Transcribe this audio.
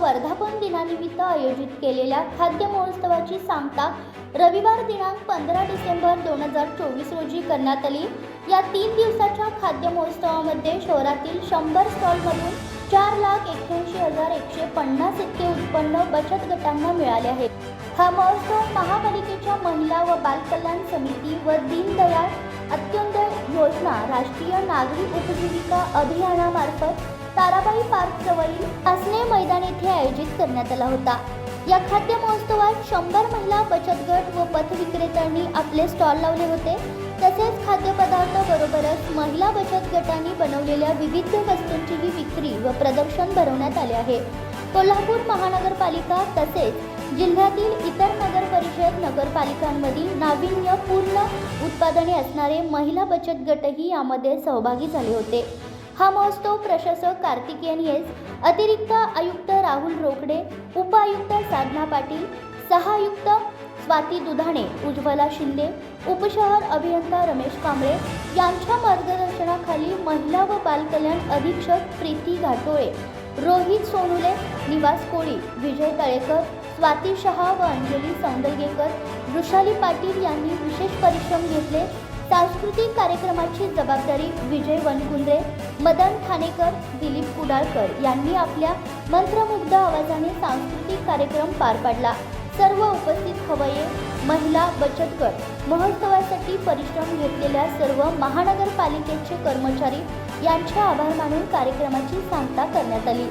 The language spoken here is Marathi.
वर्धापन दिनानिमित्त आयोजित केलेल्या खाद्य महोत्सवाची सांगता रविवार दिनांक पंधरा डिसेंबर दोन हजार चोवीस रोजी करण्यात आली. या तीन दिवसाच्या खाद्य महोत्सवामध्ये शहरातील शंभर स्टॉलमधून चार लाख एक्क्याऐंशी हजार एकशे पन्नास इतके उत्पन्न बचत गटांना मिळाले आहे हा महोत्सव महापालिकेच्या महिला व बालकल्याण समिती व दीनदयाळ अत्योदय योजना राष्ट्रीय नागरी उपजीविका अभियानामार्फत ताराबाई पार्क जवळील असणे मैदान येथे आयोजित करण्यात आला होता. या खाद्य महोत्सवात शंभर महिला बचत गट व पथविक्रेत्यांनी आपले स्टॉल लावले होते. तसेच खाद्यपदार्थ बरोबरच महिला बचत गटांनी बनवलेल्या विविध वस्तूंचीही विक्री व प्रदर्शन भरवण्यात आले आहे. कोल्हापूर महानगरपालिका तसेच जिल्ह्यातील इतर नगर परिषद नगरपालिकांमधील नाविन्यपूर्ण उत्पादने असणारे महिला बचत गटही यामध्ये सहभागी झाले होते. हा महोत्सव प्रशासक कार्तिकेयन येस. अतिरिक्त आयुक्त राहुल रोकडे उपआयुक्त साधना पाटील सहायुक्त स्वाती दुधाणे उज्ज्वला शिंदे उपशहर अभियंता रमेश कांबळे यांच्या मार्गदर्शनाखाली महिला व बालकल्याण अधीक्षक प्रीती घाटोळे रोहित सोनुले निवास कोळी विजय तळेकर स्वाती शहा व अंजली सौंदर्गेकर वृषाली पाटील यांनी विशेष परिश्रम घेतले. सांस्कृतिक कार्यक्रमाची जबाबदारी विजय वनकुंद्रे मदन ठाणेकर दिलीप कुडाळकर यांनी आपल्या मंत्रमुग्ध आवाजाने सांस्कृतिक कार्यक्रम पार पाडला. सर्व उपस्थित खवये महिला बचत गट महोत्सवासाठी परिश्रम घेतलेल्या सर्व महानगरपालिकेचे कर्मचारी यांचे आभार मानून कार्यक्रमाची सांगता करण्यात आली.